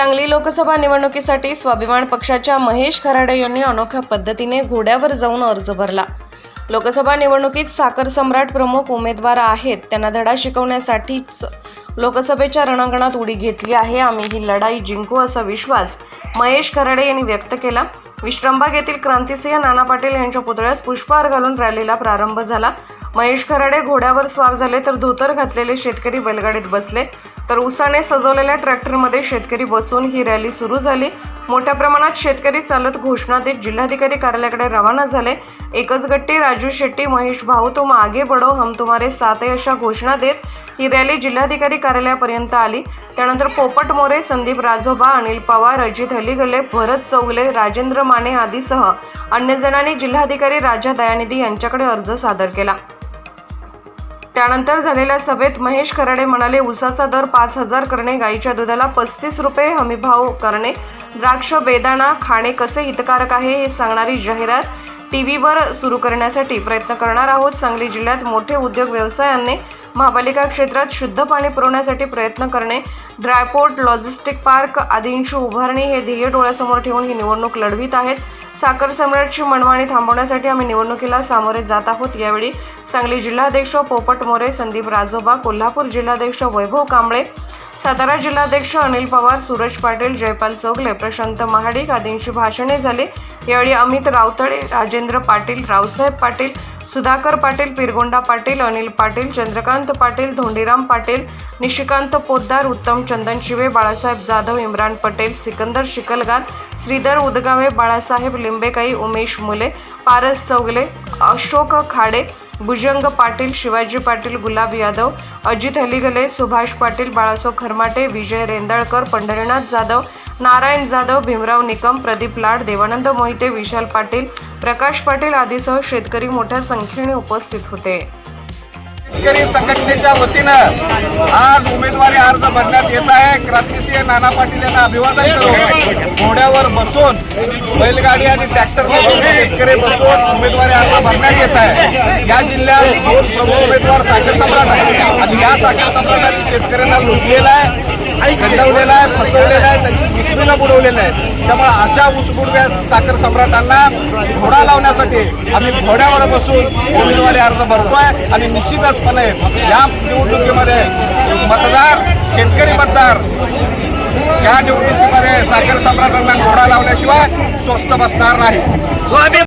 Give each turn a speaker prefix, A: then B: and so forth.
A: सांगली लोकसभा निवडणुकीसाठी स्वाभिमान पक्षाच्या महेश खराडे यांनी अनोख्या पद्धतीने घोड्यावर जाऊन अर्ज भरला. लोकसभा निवडणुकीत साखर सम्राट प्रमुख उमेदवार आहेत. त्यांना धडा शिकवण्यासाठीच लोकसभेच्या रणांगणात उडी घेतली आहे. आम्ही ही लढाई जिंकू असा विश्वास महेश खराडे यांनी व्यक्त केला. विश्रमबाग येथील क्रांतिसिंह नाना पाटील यांच्या पुतळ्यास पुष्पहार घालून रॅलीला प्रारंभ झाला. महेश खराडे घोड्यावर स्वार झाले तर धोतर घातलेले शेतकरी बैलगाडीत बसले. तर उसाने सजवलेल्या ट्रॅक्टरमध्ये शेतकरी बसून ही रॅली सुरू झाली. मोठ्या प्रमाणात शेतकरी चालत घोषणा देत जिल्हाधिकारी कार्यालयाकडे रवाना झाले. एकच गट्टी राजू शेट्टी महेश भाऊ तुम आगे बडो हम तुम्हारे साथ है अशा घोषणा देत ही रॅली जिल्हाधिकारी कार्यालयापर्यंत आली. त्यानंतर पोपट मोरे संदीप राजोबा अनिल पवार अजित हलीगले भरत चौगले राजेंद्र माने आदीसह अन्य जणांनी जिल्हाधिकारी राजा दयानिधी यांच्याकडे अर्ज सादर केला. त्यानंतर झालेल्या सभेत महेश खराडे म्हणाले उसाचा दर पाच हजार करणे गाईच्या दुधाला पस्तीस रुपये हमीभाव करणे द्राक्ष बेदाणा खाणे कसे हितकारक आहे हे सांगणारी जाहिरात टी व्हीवर सुरू करण्यासाठी प्रयत्न करणार आहोत. सांगली जिल्ह्यात मोठे उद्योग व्यवसायांनी महापालिका क्षेत्रात शुद्ध पाणी पुरवण्यासाठी प्रयत्न करणे ड्रायपोर्ट लॉजिस्टिक पार्क आदींची उभारणी हे ध्येय डोळ्यासमोर ठेवून ही निवडणूक लढवित आहेत. साखर सम्राटची मनमानी थांबवण्यासाठी आम्ही निवडणुकीला सामोरे जात आहोत. यावेळी सांगली जिल्हाध्यक्ष पोपट मोरे संदीप राजोबा कोल्हापूर जिल्हाध्यक्ष वैभव कांबळे सातारा जिल्हाध्यक्ष अनिल पवार सूरज पाटील जयपाल चौगले प्रशांत महाडिक आदींची भाषणे झाली. यावेळी अमित रावतळे राजेंद्र पाटील रावसाहेब पाटील सुधाकर पाटील पिरगोंडा पाटील अनिल पाटील चंद्रकांत पाटील धोंडीराम पाटील निशिकांत पोद्दार उत्तम चंदन शिवे बाळासाहेब जाधव इम्रान पटेल सिकंदर शिकलगार श्रीधर उदगावे बाळासाहेब लिंबेकाई उमेश मुले पारस चौगले अशोक खाडे भुजंग पाटील शिवाजी पाटील गुलाब यादव अजित हलिगले सुभाष पाटील बाळासो खरमाटे विजय रेंदाळकर पंढरीनाथ जाधव नारायण जाधव भीमराव निकम प्रदीप लाड देवानंद मोहिते विशाल पाटील प्रकाश पाटील आदीसह शेतकरी मोठ्या संख्येने उपस्थित होते.
B: शेतकरी संघटनेच्या वतीनं आज उमेदवारी अर्ज भरण्यात येत आहे. क्रांतिसिंह नाना पाटील यांना अभिवादन करू घोड्यावर बसून बैलगाडी आणि ट्रॅक्टर शेतकरी बसून उमेदवारी अर्ज भरण्यात येत आहे. या जिल्ह्यात दोन प्रमुख उमेदवार साखर सम्राट आहे आणि या साखर सम्राटाने शेतकऱ्यांना लुटलेला आहे खंडवलेला आहे फसवलेला आहे त्यांची दुसरीला बुडवलेलं आहे त्यामुळे अशा उसबुडव्या साखर सम्राटांना घोडा लावण्यासाठी आम्ही घोड्यावर बसून उमेदवारी अर्ज भरतोय आणि निश्चितचपणे या निवडणुकीमध्ये मतदार शेतकरी मतदार या निवडणुकीमध्ये साखर सम्राटांना घोडा लावल्याशिवाय स्वस्त बसणार नाही.